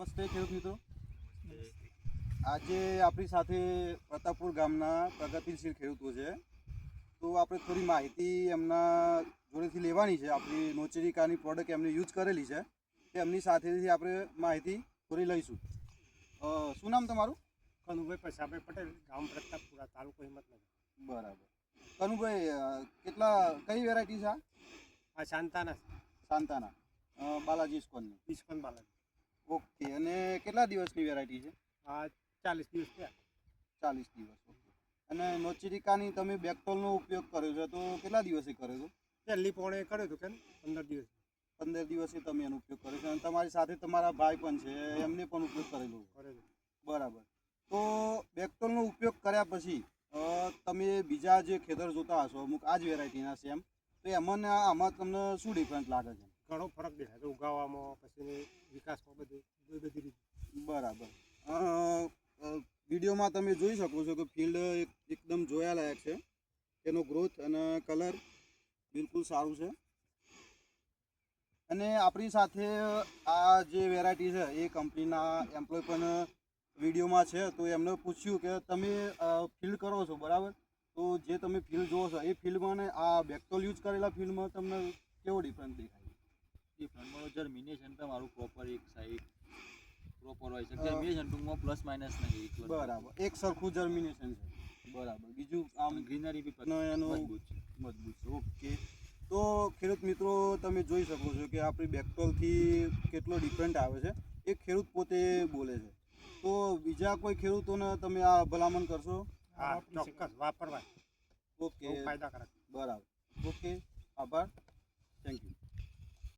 નમસ્તે ખેડૂત મિત્રો. આજે આપણી સાથે પ્રતાપપુર ગામના પ્રગતિશીલ ખેડૂતો છે. તો આપણે થોડી માહિતી એમના જોડેથી લેવાની છે. આપણી નોચેરિકાની પ્રોડક્ટ એમને યુઝ કરેલી છે. તે એમની સાથેથી આપણે માહિતી થોડી લઈશું. શું નામ તમારું? કનુભાઈ પ્રસાદભાઈ પટેલ ગામ પ્રતાપપુરા તાલુકો હિંમતનગર. બરાબર. કનુભાઈ કેટલા કઈ વેરાયટી છે આ? શાંતાના. શાંતાના. બાલાજી ઇસ્કોનની. ઇસ્કોન બાલાજી. ઓકે અને કેટલા દિવસની વેરાયટી છે? આ ચાલીસ દિવસ થયા. ચાલીસ દિવસ ઓકે. અને નોચિરિકાની તમે બેકટોલનો ઉપયોગ કર્યો છે તો કેટલા દિવસે કર્યો હતો પહેલી પોણે કર્યો હતો કે પંદર દિવસ. પંદર દિવસે તમે એનો ઉપયોગ કર્યો છે અને તમારી સાથે તમારા ભાઈ પણ છે એમને પણ ઉપયોગ કરેલો છે. બરાબર. તો બેકટોલનો ઉપયોગ કર્યા પછી તમે બીજા જે ખેતર જોતા હશો અમુક આ જ વેરાયટીના સેમ તો એમાં આમાં તમને શું ડિફરન્સ લાગે છે? ઘણો ફરક દેખાય છે ઉગાવામાં પછી વિકાસમાં બધું, બધી રીતે. બરાબર. વિડીયોમાં તમે જોઈ શકો છો કે ફિલ્ડ એકદમ જોયાલાયક છે. એનો ગ્રોથ અને કલર બિલકુલ સારું છે. અને આપણી સાથે આ જે વેરાયટી છે, એ કંપનીના એમ્પ્લોય પણ વિડીયોમાં છે. તો એમને પૂછ્યું કે તમે ફિલ્ડ કરો છો, બરાબર? તો જે તમે ફિલ્ડ જોવો છો, એ ફિલ્ડમાં ને આ બેક્ટોલ યુઝ કરેલા ફિલ્ડમાં તમને કેવો ડિફરન્સ દેખાય? ડિફરન્ટમાં જર્મિનેશન તમારું પ્રોપર એક સાઈડ પ્રોપર હોય છે. હા. જર્મિનેશન ટૂંકમાં પ્લસ માઇનસ નહીં બરાબર. એક સરખું જર્મિનેશન છે બરાબર. બીજું આમ ગ્રીનરી બી મજબૂત છે. મજબૂત છે. ઓકે. તો ખેડૂત મિત્રો તમે જોઈ શકો છો કે આપણી બેકટોલથી કેટલો ડિફરન્ટ આવે છે. એ ખેડૂત પોતે બોલે છે. તો બીજા કોઈ ખેડૂતોને તમે આ ભલામણ કરશો? હા ચોક્કસ. વાપરવા. ઓકે. ફાયદાકારક. બરાબર. ઓકે. આભાર.